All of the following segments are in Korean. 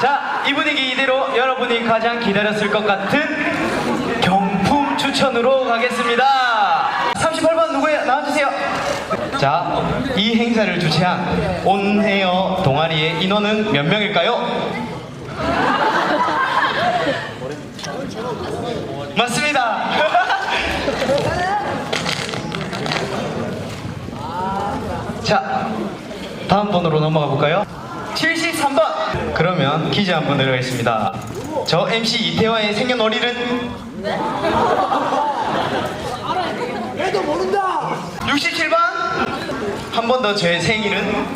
자, 이 분위기 이대로 여러분이 가장 기다렸을 것 같은 경품 추천으로 가겠습니다. 38번 누구예요? 나와주세요. 자, 이 행사를 주최한 온헤어 동아리의 인원은 몇 명일까요? 맞습니다. 자, 다음 번으로 넘어가 볼까요? 73번! 그러면 퀴즈 한번 드리겠습니다. 저 MC 이태화의 생년월일은? 얘도 모른다. 67번! 한 번 더 제 생일은?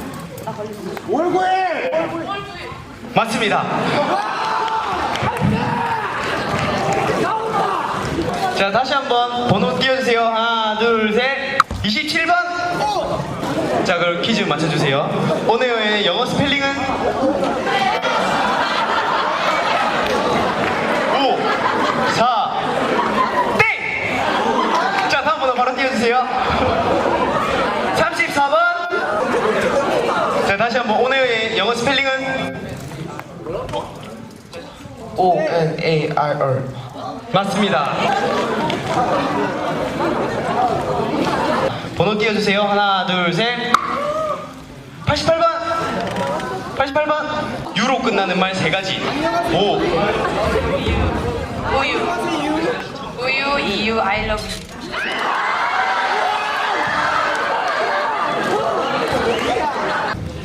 월구해. 맞습니다. 자, 다시 한번 번호 띄워주세요. 하나, 둘, 셋. 27번! 자, 그럼 퀴즈 맞춰주세요. 오네어의 영어 스펠링은? 5, 4, 땡! 자, 다음 번호 바로 띄워주세요. 34번! 자, 다시 한번 오네어의 영어 스펠링은? O N A R R. 맞습니다. 번호 띄워주세요. 하나, 둘, 셋. 88번. 88번. 유로 끝나는 말 세 가지. 5, 우유 우유 이유 I love you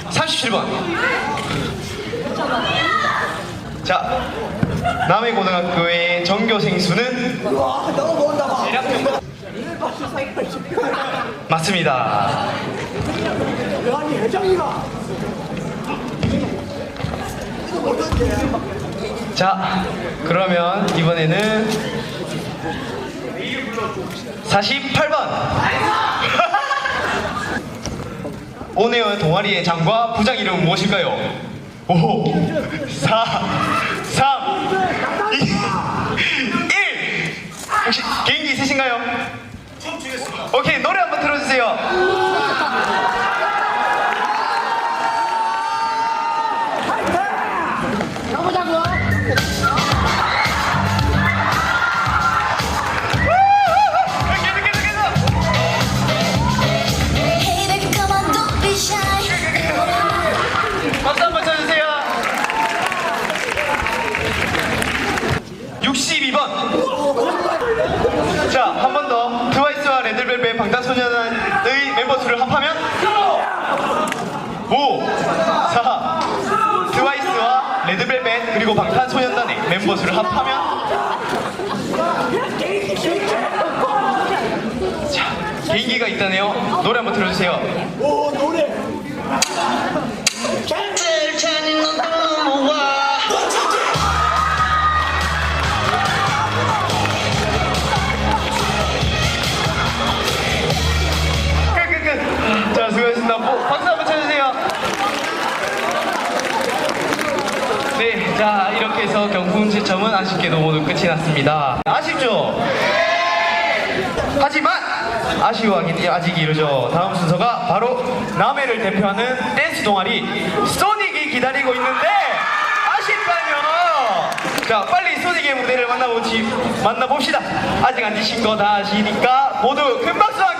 37번. 자, 남해 고등학교의 전교생 수는 와, 너무 모른다 봐. 맞습니다. 아니 회장이가. 이거. 자, 그러면 이번에는 48번. 오네어 동아리의 장과 부장 이름은 무엇일까요? 5, 4, 3, 2, 1. 혹시 개인기 있으신가요? 오케이, 노래 62번. 자, 한 번 더. 트와이스와 레드벨벳 방탄소년단의 멤버 수를 합하면 5, 4. 트와이스와 레드벨벳 그리고 방탄소년단의 멤버 수를 합하면 자, 개인기가 있다네요. 노래 한번 들어주세요. 오 노래. 해서 경품 채점은 아쉽게도 모두 끝이 났습니다. 아쉽죠? 하지만, 아쉬워하긴 아직 이르죠. 다음 순서가 바로 남해를 대표하는 댄스 동아리 소닉이 기다리고 있는데, 아쉽다뇨! 자, 빨리 소닉의 무대를 만나보시, 만나봅시다. 아직 안 지신 거 다 아시니까 모두 큰 박수와 함께